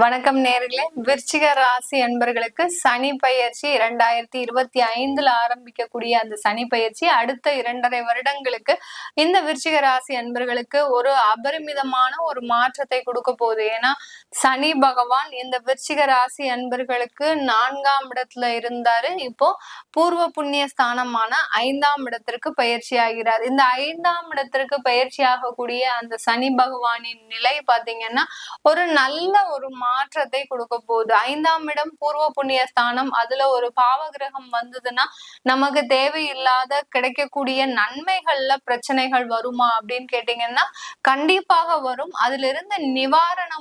வணக்கம் நேர்களே. விருச்சிக ராசி என்பர்களுக்கு சனி பயிற்சி இரண்டாயிரத்தி இருபத்தி ஐந்துல ஆரம்பிக்கக்கூடிய அந்த சனி பயிற்சி அடுத்த இரண்டரை வருடங்களுக்கு இந்த விருச்சிக ராசி என்பர்களுக்கு ஒரு அபரிமிதமான ஒரு மாற்றத்தை கொடுக்க போகுது. ஏன்னா சனி பகவான் இந்த விருச்சிக ராசி என்பர்களுக்கு நான்காம் இடத்துல இருந்தாரு. இப்போ பூர்வ புண்ணிய ஸ்தானமான ஐந்தாம் இடத்திற்கு பயிற்சி ஆகிறார். இந்த ஐந்தாம் இடத்திற்கு பயிற்சி ஆகக்கூடிய அந்த சனி பகவானின் நிலை பாத்தீங்கன்னா ஒரு நல்ல ஒரு மாற்றத்தை கொடுக்க போகுது ஐந்தாம் இடம் பூர்வ புண்ணிய ஸ்தானம் அதுல ஒரு பாவ கிரகம் வந்ததுன்னா நமக்கு தேவையில்லாத கிடைக்கக்கூடிய நன்மைகள்ல பிரச்சனைகள் வருமா அப்படின்னு கேட்டீங்கன்னா கண்டிப்பாக வரும். அதுல இருந்து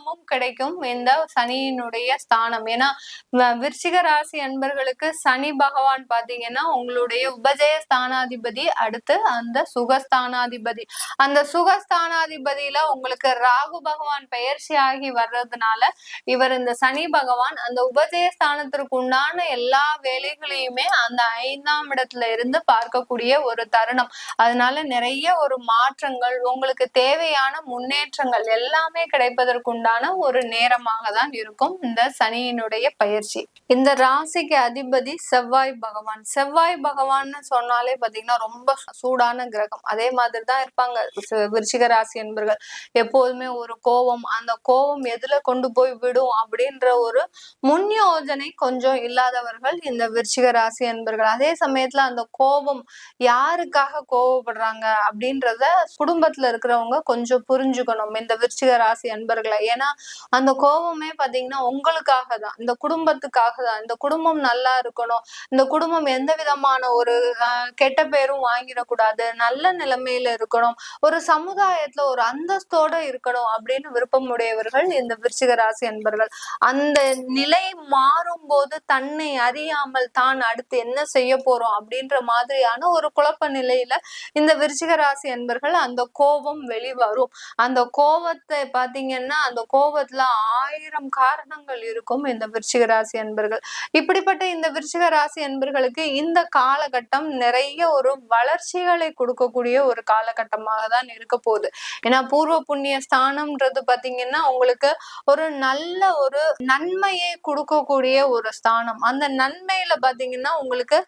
லாபமும் கிடைக்கும் இந்த சனியினுடைய ஸ்தானம். ஏன்னா விருச்சிக ராசி அன்பர்களுக்கு சனி பகவான் பாத்தீங்கன்னா உங்களுடைய உபஜய ஸ்தானாதிபதி அடுத்து அந்த சுகஸ்தானாதிபதி. அந்த சுகஸ்தானாதிபதியில உங்களுக்கு ராகு பகவான் பயிற்சி ஆகி வர்றதுனால இவர் இந்த சனி பகவான் அந்த உபஜய ஸ்தானத்திற்கு உண்டான எல்லா வேலைகளையுமே அந்த ஐந்தாம் இடத்துல இருந்து பார்க்கக்கூடிய ஒரு தருணம். அதனால நிறைய ஒரு மாற்றங்கள் உங்களுக்கு தேவையான முன்னேற்றங்கள் எல்லாமே கிடைப்பதற்குண்டான ஒரு நேரமாக தான் இருக்கும் இந்த சனியினுடைய பயிற்சி. இந்த ராசிக்கு அதிபதி செவ்வாய் பகவான். செவ்வாய் பகவான்னு சொன்னாலே பாத்தீங்கன்னா ரொம்ப சூடான கிரகம். அதே மாதிரி தான் இருப்பாங்க விருச்சிக ராசி என்பர்கள். எப்போதுமே ஒரு கோபம் அந்த கோபம் எதுல கொண்டு போய் விடும் அப்படின்ற ஒரு முன் யோஜனை கொஞ்சம் இல்லாதவர்கள் இந்த விருச்சிக ராசி என்பர்கள். அதே சமயத்துல அந்த கோபம் யாருக்காக கோபப்படுறாங்க அப்படின்றத குடும்பத்துல இருக்கிறவங்க கொஞ்சம் புரிஞ்சுக்கணும். இந்த விருச்சிக ராசி அன்பர்களை ஏன்னா அந்த கோபமே பாத்தீங்கன்னா உங்களுக்காக தான் இந்த குடும்பத்துக்காக தான் இந்த குடும்பம் நல்லா இருக்கணும். இந்த குடும்பம் எந்த விதமான ஒரு கெட்ட பேரும் வாங்கிடக்கூடாது. நல்ல நிலைமையில இருக்கணும். ஒரு சமுதாயத்துல ஒரு அந்தஸ்தோட இருக்கணும் அப்படின்னு விருப்பமுடையவர்கள் இந்த விருச்சிக ராசி என்பர்கள் அந்த நிலை மாறும் போது தன்னை அறியாமல் தான் அடுத்து என்ன செய்ய போறோம் அப்படின்ற மாதிரியான ஒரு குழப்ப நிலையில இந்த விருச்சிக ராசி என்பர்கள் அந்த கோபம் வெளிவரும். அந்த கோபத்தை பாத்தீங்கன்னா அந்த கோபத்துல ஆயிரம் காரணங்கள் இருக்கும் இந்த விருச்சிக ராசி அன்பர்கள். இப்படிப்பட்ட இந்த விருச்சிக ராசி அன்பர்களுக்கு இந்த காலகட்டம் நிறைய ஒரு வளர்ச்சிகளை கொடுக்கக்கூடிய ஒரு காலகட்டமாக தான் இருக்க போகுது. ஏன்னா பூர்வ புண்ணிய ஸ்தானம்ன்றது பாத்தீங்கன்னா உங்களுக்கு ஒரு நல்ல ஒரு நன்மையை கொடுக்கக்கூடிய ஒரு ஸ்தானம். அந்த நன்மையில பாத்தீங்கன்னா உங்களுக்கு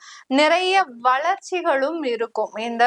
நிறைய வளர்ச்சிகளும் இருக்கும் இந்த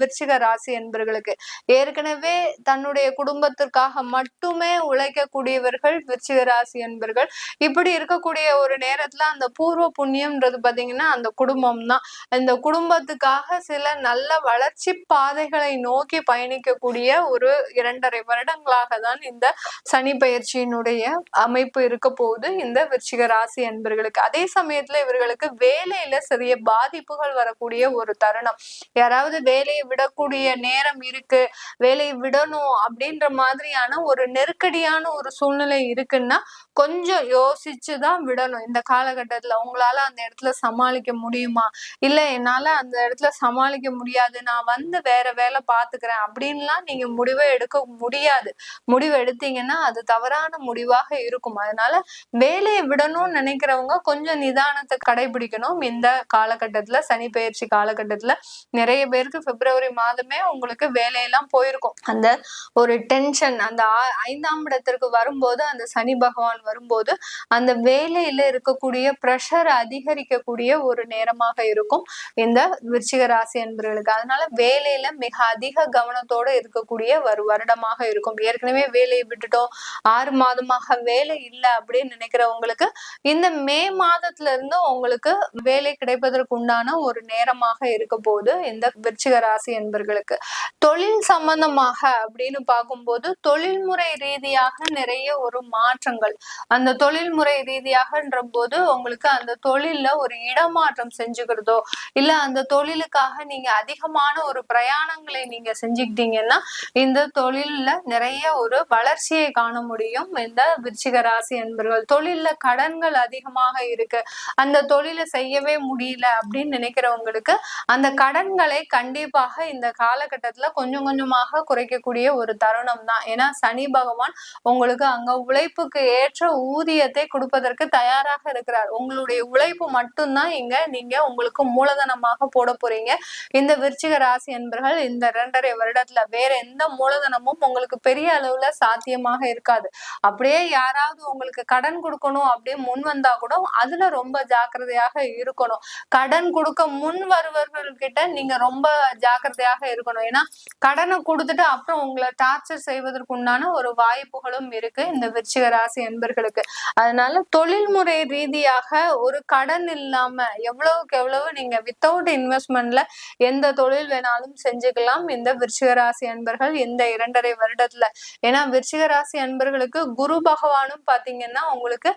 விருச்சிக ராசி என்பர்களுக்கு ஏற்கனவே தன்னுடைய குடும்பத்திற்காக மட்டுமே உழை கிடைக்கக்கூடியவர்கள் விருச்சிக ராசி என்பர்கள் இப்படி இருக்கக்கூடிய ஒரு நேரத்துல அந்த பூர்வ புண்ணியம்ன்றது பாத்தீங்கன்னா அந்த குடும்பம் தான் இந்த குடும்பத்துக்காக சில நல்ல வளர்ச்சி பாதைகளை நோக்கி பயணிக்கக்கூடிய ஒரு இரண்டரை வருடங்களாக தான் இந்த சனி பயிற்சியினுடைய அமைப்பு இருக்க போகுது இந்த விருச்சிக ராசி என்பர்களுக்கு அதே சமயத்துல இவர்களுக்கு வேலையில சிறிய பாதிப்புகள் வரக்கூடிய ஒரு தருணம். யாராவது வேலையை விடக்கூடிய நேரம் இருக்கு வேலையை விடணும் அப்படின்ற மாதிரியான ஒரு நெருக்கடியான ஒரு சூழ்நிலை இருக்குன்னா கொஞ்சம் யோசிச்சுதான் விடணும். இந்த காலகட்டத்துல உங்களால அந்த இடத்துல சமாளிக்க முடியுமா? இல்ல என்னால அந்த இடத்துல சமாளிக்க முடியாது. நான் வந்து வேற வேலை பாத்துக்கிறேன். அப்படின்லாம் நீங்க முடிவை எடுக்க முடியாது. முடிவு எடுத்தீங்கன்னா அது தவறான முடிவாக இருக்கும். அதனால வேலையை விடணும்னு நினைக்கிறவங்க கொஞ்சம் நிதானத்தை கடைபிடிக்கணும். இந்த காலகட்டத்துல சனி பயிற்சி காலகட்டத்துல நிறைய பேருக்கு பிப்ரவரி மாதமே உங்களுக்கு வேலையெல்லாம் போயிருக்கும். அந்த ஒரு டென்ஷன் அந்த ஐந்தாம் இடத்திற்கு வரும்போது அந்த சனி பகவான் வரும்போது அந்த வேலையில இருக்கக்கூடிய ப்ரெஷர் அதிகரிக்கக்கூடிய ஒரு நேரமாக இருக்கும் இந்த விருச்சிக ராசி என்பவர்களுக்கு அதனால வேலையில மிக அதிக கவனத்தோட இருக்கக்கூடிய ஒரு வருடமாக இருக்கும். ஏற்கனவே வேலையை விட்டுட்டோம் ஆறு மாதமாக வேலை இல்லை அப்படின்னு நினைக்கிறவங்களுக்கு இந்த மே மாதத்துல இருந்து உங்களுக்கு வேலை கிடைப்பதற்கு உண்டான ஒரு நேரமாக இருக்க போது இந்த விருச்சிக ராசி என்பர்களுக்கு. தொழில் சம்பந்தமாக அப்படின்னு பார்க்கும்போது தொழில்முறை ரீதியாக நிறைய ஒரு மாற்றங்கள். அந்த தொழில்முறை ரீதியாகன்ற போது உங்களுக்கு அந்த தொழில்ல ஒரு இடமாற்றம் செஞ்சுக்கிறதோ இல்ல அந்த தொழிலுக்காக நீங்க அதிகமான ஒரு பிரயாணங்களை நீங்க செஞ்சுக்கிட்டீங்கன்னா இந்த தொழில்ல நிறைய ஒரு வளர்ச்சியை காண முடியும். இந்த விருச்சிக ராசி என்பர்கள் தொழில்ல கடன்கள் அதிகமாக இருக்கு. அந்த தொழிலை செய்யவே முடியல அப்படின்னு நினைக்கிறவங்களுக்கு அந்த கடன்களை கண்டிப்பாக இந்த காலகட்டத்துல கொஞ்சம் கொஞ்சமாக குறைக்கக்கூடிய ஒரு தருணம் தான். ஏன்னா சனி பகவான் உங்களுக்கு அங்க உழைப்புக்கு ஏற்ற ஊதியத்தை கொடுப்பதற்கு தயாராக இருக்கிறார். உங்களுடைய உழைப்பு மட்டும்தான் இங்க நீங்க உங்களுக்கு மூலதனமாக போட போறீங்க. இந்த விருச்சிக ராசி என்பர்கள் இந்த இரண்டரை வருடத்துல வேற எந்த மூலதனமும் உங்களுக்கு பெரிய அளவுல சாத்தியமாக இருக்காது. அப்படியே யாராவது உங்களுக்கு கடன் கொடுக்கணும் அப்படின்னு முன் வந்தா கூட அதுல ரொம்ப ஜாக்கிரதையாக இருக்கணும். கடன் கொடுக்க முன் வருபவர்கள் கிட்ட நீங்க ரொம்ப ஜாக்கிரதையாக இருக்கணும். ஏன்னா கடனை கொடுத்துட்டு அப்புறம் உங்களை டார்ச்சர் செய்வதற்கு உண்டான ஒரு வாய்ப்புகள் பலன்களும் இருக்கு. இந்த விருச்சிக ராசி என்பர்களுக்கு அதனால தொழில்முறை ரீதியாக ஒரு கடன் இல்லாம எவ்வளவுக்கு எவ்வளவு நீங்க வித்தவுட் இன்வெஸ்ட்மெண்ட்ல எந்த தொழில் வேணாலும் செஞ்சுக்கலாம். இந்த விருச்சிக ராசி அன்பர்கள் இந்த இரண்டரை வருடத்துல. ஏன்னா விருச்சிக ராசி அன்பர்களுக்கு குரு பகவானும் பாத்தீங்கன்னா உங்களுக்கு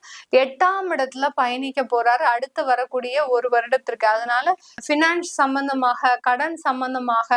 எட்டாம் இடத்துல பயணிக்க போறாரு. அடுத்து வரக்கூடிய ஒரு வருடத்திற்கு. அதனால பினான்ஸ் சம்பந்தமாக கடன் சம்பந்தமாக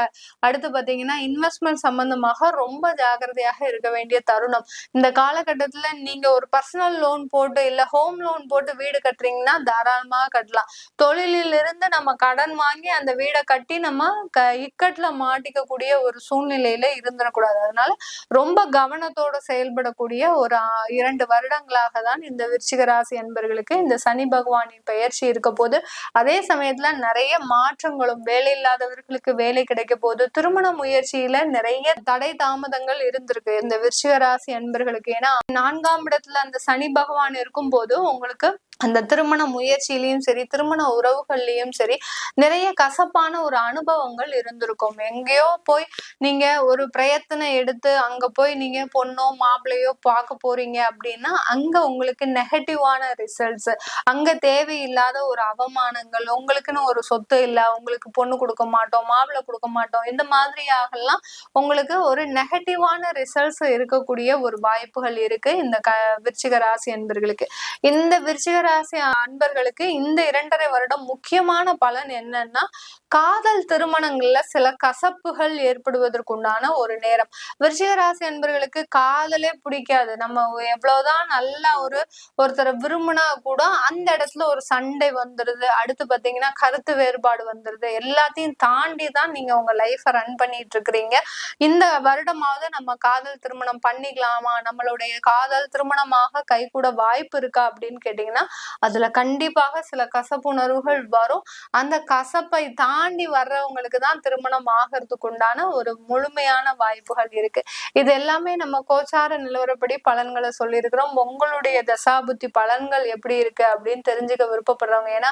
அடுத்து பாத்தீங்கன்னா இன்வெஸ்ட்மெண்ட் சம்பந்தமாக ரொம்ப ஜாகிரதையாக இருக்க வேண்டிய தருணம். இந்த காலகட்டத்துல நீங்க ஒரு பர்சனல் லோன் போட்டு இல்ல ஹோம் லோன் போட்டு வீடு கட்டுறீங்கன்னா தாராளமா கட்டலாம். தொழிலில் இருந்து நம்ம கடன் வாங்கி அந்த வீடை கட்டி நம்ம க இக்கட்ல மாட்டிக்கக்கூடிய ஒரு சூழ்நிலையில இருந்துடக்கூடாது. அதனால ரொம்ப கவனத்தோட செயல்படக்கூடிய ஒரு இரண்டு வருடங்களாக தான் இந்த விருச்சிக ராசி என்பர்களுக்கு இந்த சனி பகவானின் பயிற்சி இருக்க போது. அதே சமயத்துல நிறைய மாற்றங்களும் வேலை இல்லாதவர்களுக்கு வேலை கிடைக்க போது திருமண முயற்சியில நிறைய தடை தாமதங்கள் இருந்திருக்கு. இந்த விருச்சிக ராசி என்பர்களுக்கு ஏன்னா நான்காம் இடத்துல அந்த சனி பகவான் இருக்கும் போது உங்களுக்கு அந்த திருமண முயற்சியிலையும் சரி திருமண உறவுகள்லயும் சரி நிறைய கசப்பான ஒரு அனுபவங்கள் இருந்திருக்கும். எங்கேயோ போய் நீங்க ஒரு பிரயத்தனை எடுத்து அங்க போய் நீங்க பொண்ணோ மாப்பிள்ளையோ பார்க்க போறீங்க அப்படின்னா அங்க உங்களுக்கு நெகட்டிவான ரிசல்ட்ஸ் அங்க தேவையில்லாத ஒரு அவமானங்கள் உங்களுக்குன்னு ஒரு சொத்து இல்லை உங்களுக்கு பொண்ணு கொடுக்க மாட்டோம் மாப்பிள்ளை கொடுக்க மாட்டோம் இந்த மாதிரியாகலாம் உங்களுக்கு ஒரு நெகட்டிவான ரிசல்ட்ஸ் இருக்கக்கூடிய ஒரு வாய்ப்புகள் இருக்கு இந்த க விருச்சிக ராசி என்பர்களுக்கு இந்த விருச்சிக ராசி அன்பர்களுக்கு இந்த இரண்டரை வருடம் முக்கியமான பலன் என்னன்னா காதல் திருமணங்கள்ல சில கசப்புகள் ஏற்படுவதற்குண்டான ஒரு நேரம். விருச்சிகராசி என்பர்களுக்கு காதலே பிடிக்காது. நம்ம எவ்வளவுதான் நல்லா ஒரு ஒருத்தரை விரும்பினா கூட அந்த இடத்துல ஒரு சண்டை வந்துருது. அடுத்து பாத்தீங்கன்னா கருத்து வேறுபாடு வந்துருது. எல்லாத்தையும் தாண்டி தான் நீங்க உங்க லைஃபை ரன் பண்ணிட்டு இருக்கிறீங்க இந்த வருடமாவது நம்ம காதல் திருமணம் பண்ணிக்கலாமா? நம்மளுடைய காதல் திருமணமாக கை கூட வாய்ப்பு இருக்கா அப்படின்னு கேட்டீங்கன்னா அதுல கண்டிப்பாக சில கசப்புணர்வுகள் வரும். அந்த கசப்பை தாண்டி வர்றவங்களுக்கு தான் திருமணம் ஆகிறதுக்கு உண்டான ஒரு முழுமையான வாய்ப்புகள் இருக்கு. இது எல்லாமே நம்ம கோச்சார நிலவரப்படி பலன்களை சொல்லியிருக்கிறோம். உங்களுடைய தசாபுத்தி பலன்கள் எப்படி இருக்கு அப்படின்னு தெரிஞ்சுக்க விருப்பப்படுறவங்க. ஏன்னா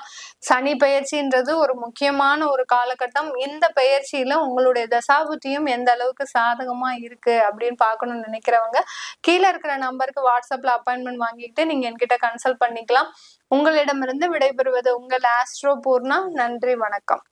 சனி பயிற்சின்றது ஒரு முக்கியமான ஒரு காலகட்டம். இந்த பயிற்சியில உங்களுடைய தசாபுத்தியும் எந்த அளவுக்கு சாதகமா இருக்கு அப்படின்னு பார்க்கணும்னு நினைக்கிறவங்க கீழே இருக்கிற நம்பருக்கு வாட்ஸ்அப்ல அப்பாயின்மெண்ட் வாங்கிட்டு நீங்க என்கிட்ட கன்சல்ட் பண்ணிக்கலாம். உங்களிடமிருந்து விடைபெறுவது உங்கள் ஆஸ்ட்ரோ பூர்ணா. நன்றி வணக்கம்.